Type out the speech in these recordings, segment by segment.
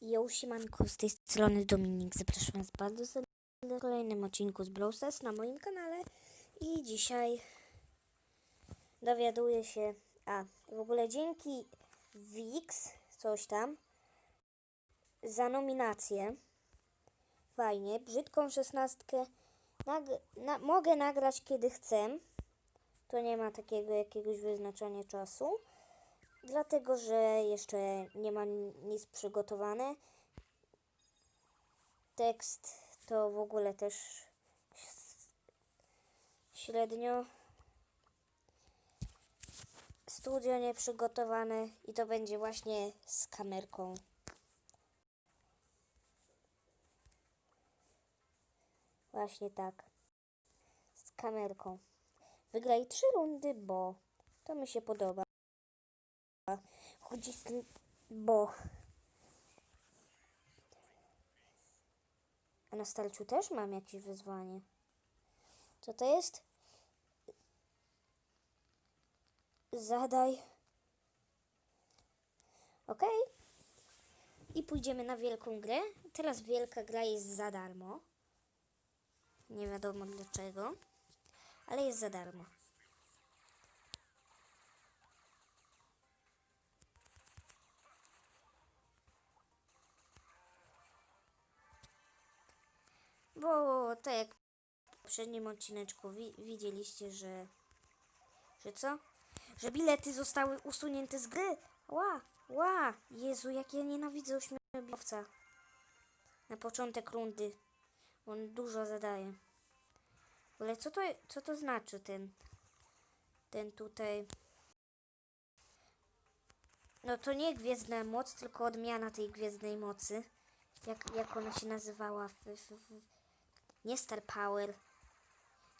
Jo, siemanko, z tej strony Dominik. Zapraszam Was bardzo serdecznie w kolejnym odcinku z Brawl Stars na moim kanale. I dzisiaj dowiaduję się, a w ogóle dzięki Wix, coś tam, za nominację, fajnie, brzydką szesnastkę, nag- na- mogę nagrać kiedy chcę. To nie ma takiego jakiegoś wyznaczenia czasu dlatego że jeszcze nie ma nic przygotowane. Tekst to w ogóle też średnio. Studio nieprzygotowane i to będzie właśnie z kamerką. Właśnie tak. Z kamerką. Wygraj trzy rundy, bo to mi się podoba chodzi z tym, bo a na starciu też mam jakieś wyzwanie. Co to jest? Zadaj. Ok. I pójdziemy na wielką grę. Teraz wielka gra jest za darmo. Nie wiadomo dlaczego, ale jest za darmo. Bo tak jak w poprzednim odcineczku wi widzieliście, że... Że co? Że bilety zostały usunięte z gry. Ła, ła. Jezu, jak ja nienawidzę ośmiobitowca. Na początek rundy. On dużo zadaje. Ale co to, co to znaczy ten... Ten tutaj... No to nie gwiezdna moc, tylko odmiana tej gwiezdnej mocy. Jak, jak ona się nazywała w, w, w, nie Star Power.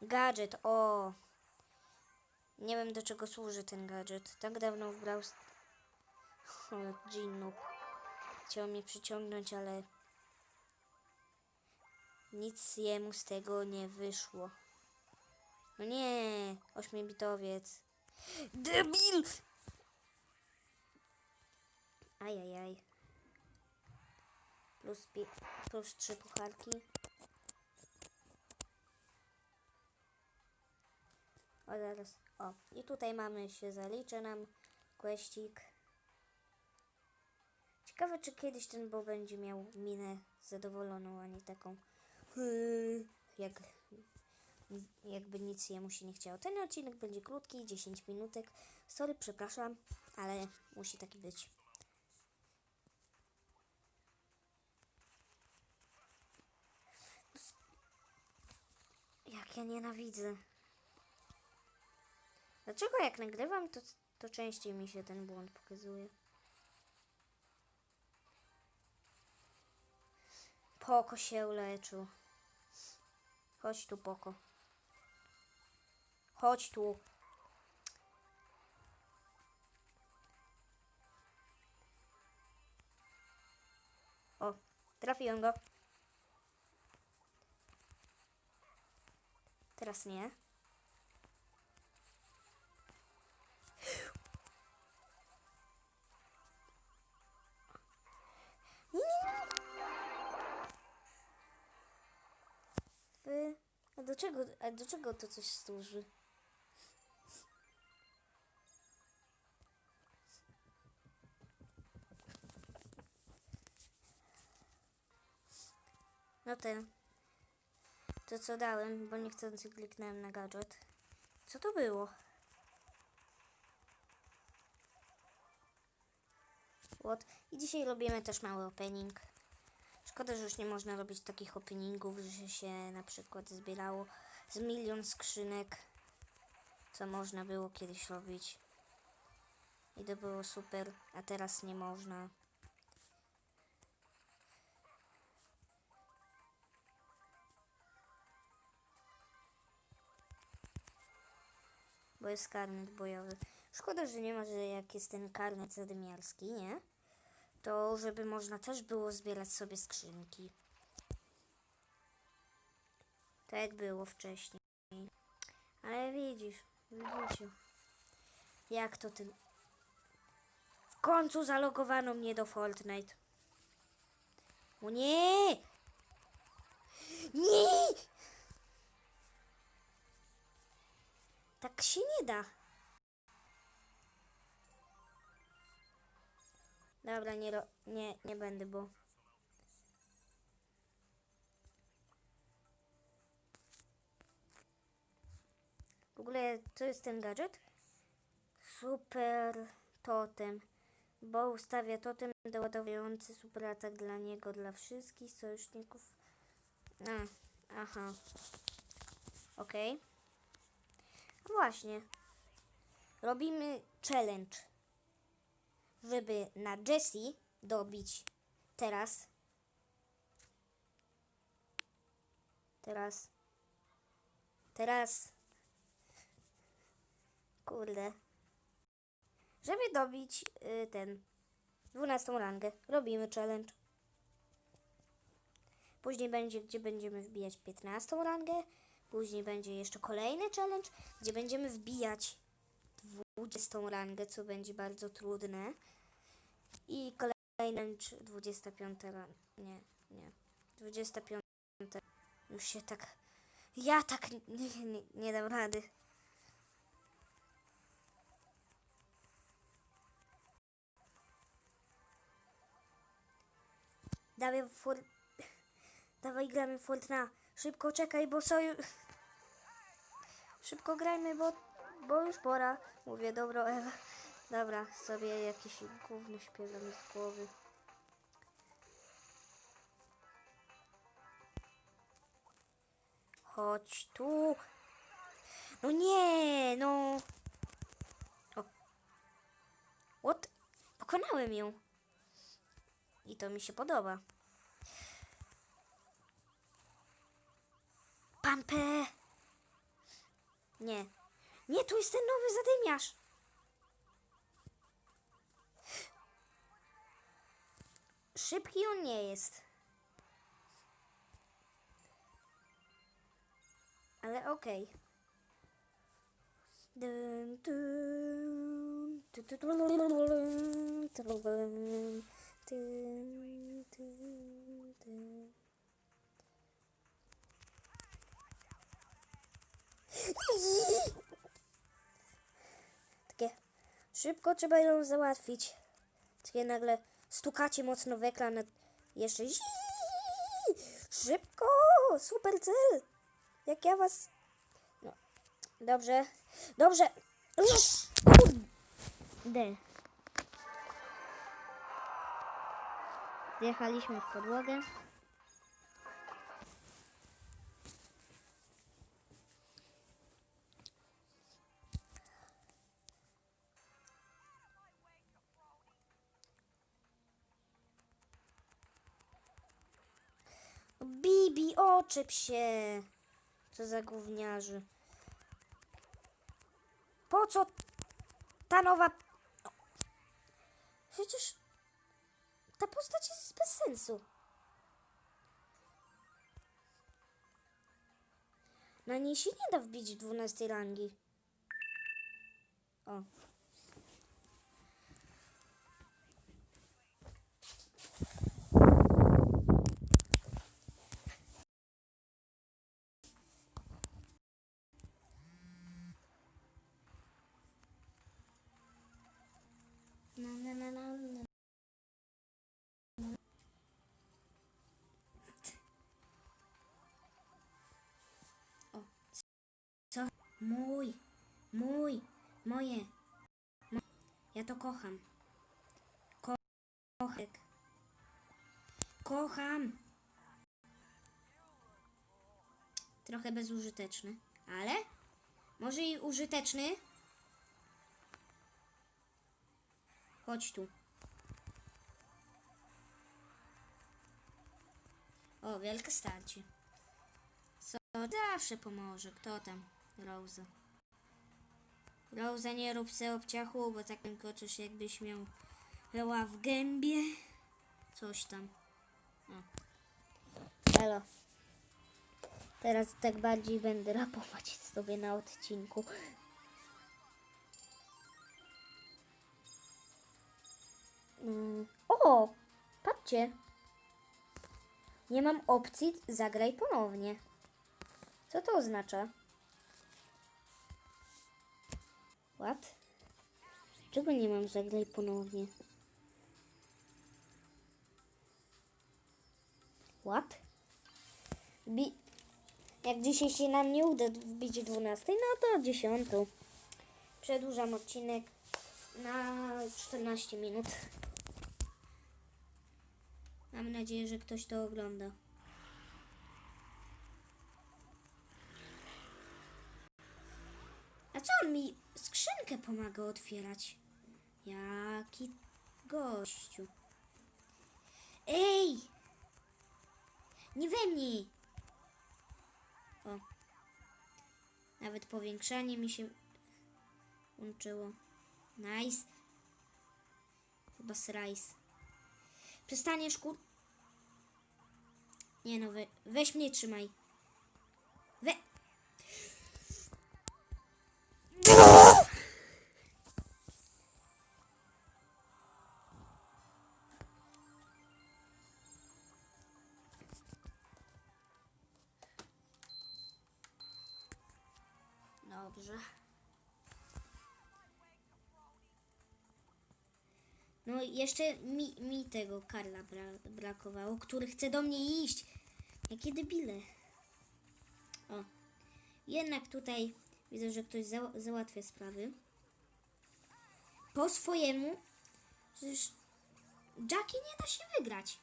Gadżet, o. Nie wiem do czego służy ten gadżet. Tak dawno wbrał. O, Ginnu. Chciał mnie przyciągnąć, ale nic jemu z tego nie wyszło. No nie, ośmiobitowiec. Debil! Ajajaj. Plus, plus trzy pucharki. O, zaraz. O, i tutaj mamy się zaliczy nam questik. Ciekawe, czy kiedyś ten Bo będzie miał minę zadowoloną, a nie taką "Yy", jak jakby nic jemu się nie chciało. Ten odcinek będzie krótki, 10 minutek. Sorry, przepraszam, ale musi taki być. Jak ja nienawidzę. Dlaczego jak nagrywam, to, to częściej mi się ten błąd pokazuje? Poko się uleczył. Chodź tu, Poko. Chodź tu. O, trafiłem go. Teraz nie. Wy... A do czego, a do czego to coś służy? No ten. To co dałem, bo niechcący kliknąłem na gadżet. Co to było? What? I dzisiaj robimy też mały opening. Szkoda, że już nie można robić takich openingów, że się na przykład zbierało z milion skrzynek, co można było kiedyś robić. I to było super, a teraz nie można. Bo jest karnet bojowy. Szkoda, że nie ma, że jak jest ten karnet zadymiarski, nie? To żeby można też było zbierać sobie skrzynki. Tak było wcześniej. Ale widzisz, widzicie. Jak to ten... W końcu zalogowano mnie do Fortnite. O nie! Nie! Tak się nie da. Dobra, nie, nie, nie będę, bo... W ogóle, co jest ten gadżet? Super totem. Bo ustawia totem doładowujący super atak dla niego, dla wszystkich sojuszników. A, aha. Okej. A Właśnie. Robimy challenge. Żeby na Jessie dobić teraz. Teraz. Teraz. Kurde. Żeby dobić y, ten 12 rangę, robimy challenge. Później będzie, gdzie będziemy wbijać 15 rangę. Później będzie jeszcze kolejny challenge, gdzie będziemy wbijać 20 rangę, co będzie bardzo trudne. I kolejny challenge 25 rangę. Nie, nie. 25. Już się tak. Ja tak nie, nie, nie dam rady. Dawaj for... Dawaj gramy Fortnite. Szybko czekaj, bo. Szybko grajmy, bo, bo już pora. Mówię, dobro Ewa. Dobra, sobie jakieś gówno śpiewam z głowy. Chodź tu. No nie, no. O. What? Pokonałem ją. I to mi się podoba. Pampę! Nie. Nie, tu jest ten nowy zadymiarz. Szybki on nie jest. Ale okej. Dun. Takie szybko trzeba ją załatwić. Takie nagle stukacie mocno w ekran. Jeszcze szybko, super cel. Jak ja was... No, dobrze, dobrze. Kurde. Zjechaliśmy w podłogę. Bibi, oczep się! Co za gówniarzy. Po co ta nowa... Przecież ta postać jest bez sensu. Na niej się nie da wbić 12 rangi. O. Mój, mój, moje. Mo- Ja to kocham. Ko kochek. Kocham. Trochę bezużyteczny, ale może i użyteczny. Chodź tu. O, wielkie starcie. Co zawsze pomoże. Kto tam? Rosa. Rosa, nie rób se obciachu, bo tak koczysz jakbyś miał heła w gębie. Coś tam. O. Halo. Teraz tak bardziej będę rapować sobie na odcinku. Mm, O! Patrzcie. Nie mam opcji zagraj ponownie. Co to oznacza? What? Czego nie mam zagraj ponownie? What? Bi Jak dzisiaj się nam nie uda wbić 12, no to 10. Przedłużam odcinek na 14 minut. Mam nadzieję, że ktoś to ogląda. A co on mi skrzynkę pomaga otwierać? Jaki gościu. Ej! Nie we mnie! O. Nawet powiększanie mi się łączyło. Nice. Chyba srajs. Przestaniesz kur... Nie no, we, weź mnie trzymaj. Dobrze. No jeszcze mi, mi tego Karla bra brakowało, który chce do mnie iść. Jakie debile. O. Jednak tutaj widzę, że ktoś za załatwia sprawy. Po swojemu. Przecież Jackie nie da się wygrać.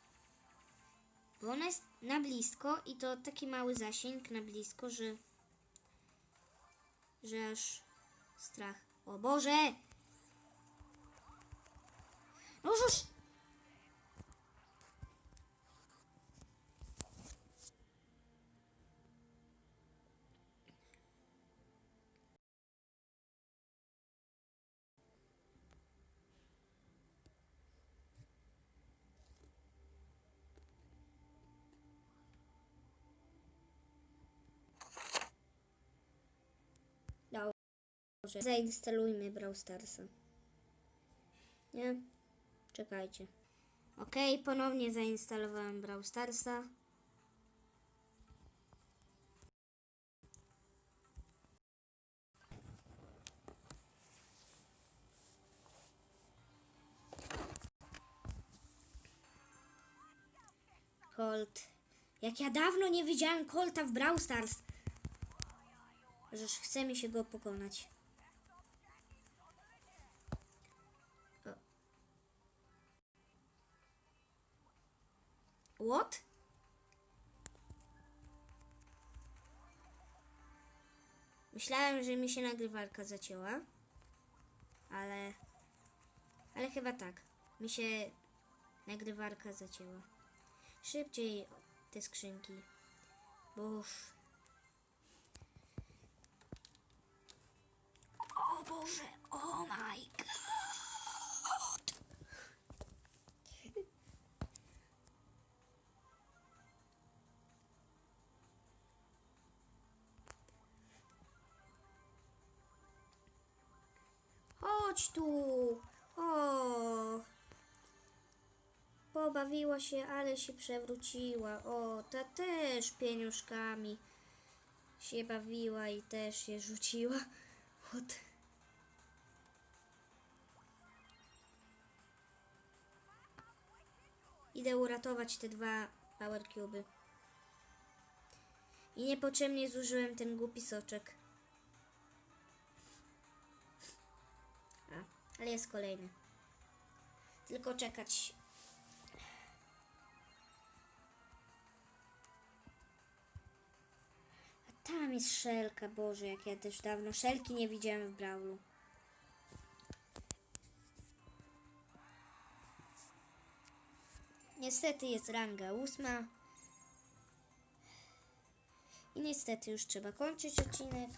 Bo ona jest na blisko i to taki mały zasięg na blisko, że że aż strach. O Boże! No! Dobrze. Zainstalujmy Brawl Starsa. Nie? Czekajcie. Ok, ponownie zainstalowałem Brawl Starsa. Colt. Jak ja dawno nie widziałem Colta w Brawl Stars. Żeż chce mi się go pokonać. What? Myślałem, że mi się nagrywarka zacięła. Ale... Ale chyba tak. Mi się nagrywarka zacięła. Szybciej te skrzynki. Bo już... O Boże, oh my god. Chodź tu. O. Pobawiła się, ale się przewróciła. O, ta też pieniążkami się bawiła i też się rzuciła. Idę uratować te dwa power cuby. I niepotrzebnie zużyłem ten głupi soczek. Ale jest kolejny. Tylko czekać. A tam jest szelka, Boże, jak ja też dawno szelki nie widziałem w Brawlu. Niestety jest ranga ósma. I niestety już trzeba kończyć odcinek.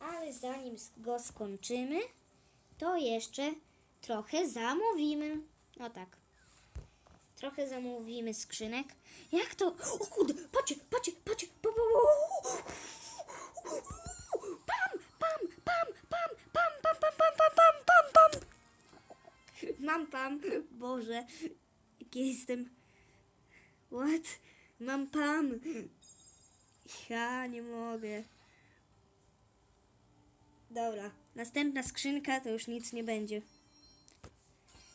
Ale zanim go skończymy, to jeszcze trochę zamówimy. No tak. Trochę zamówimy skrzynek. Jak to? O kurde, patrzcie, patrzcie, patrzcie. Pa, pa, pa. Pam, pam, pam, pam, pam, pam, pam, pam, pam, pam, pam, pam. Mam pam. Boże, jaki jestem What? Mam pam. Ja nie mogę. Dobra, następna skrzynka to już nic nie będzie.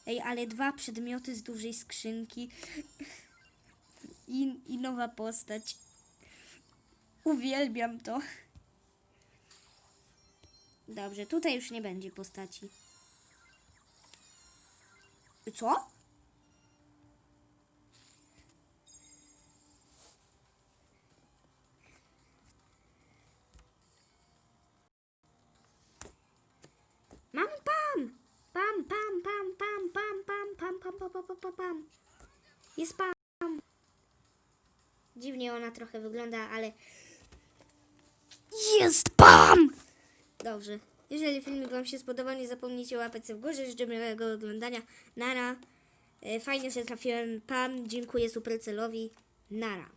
Ej, ale dwa przedmioty z dużej skrzynki i, i nowa postać. Uwielbiam to. Dobrze, tutaj już nie będzie postaci. Co? Pam. Jest pam. Dziwnie ona trochę wygląda, ale... Jest pam! Dobrze. Jeżeli filmik Wam się spodobał, nie zapomnijcie łapać w górze. Życzę miłego oglądania. Nara. E, Fajnie, że trafiłem. Pam. Dziękuję Supercelowi. Nara.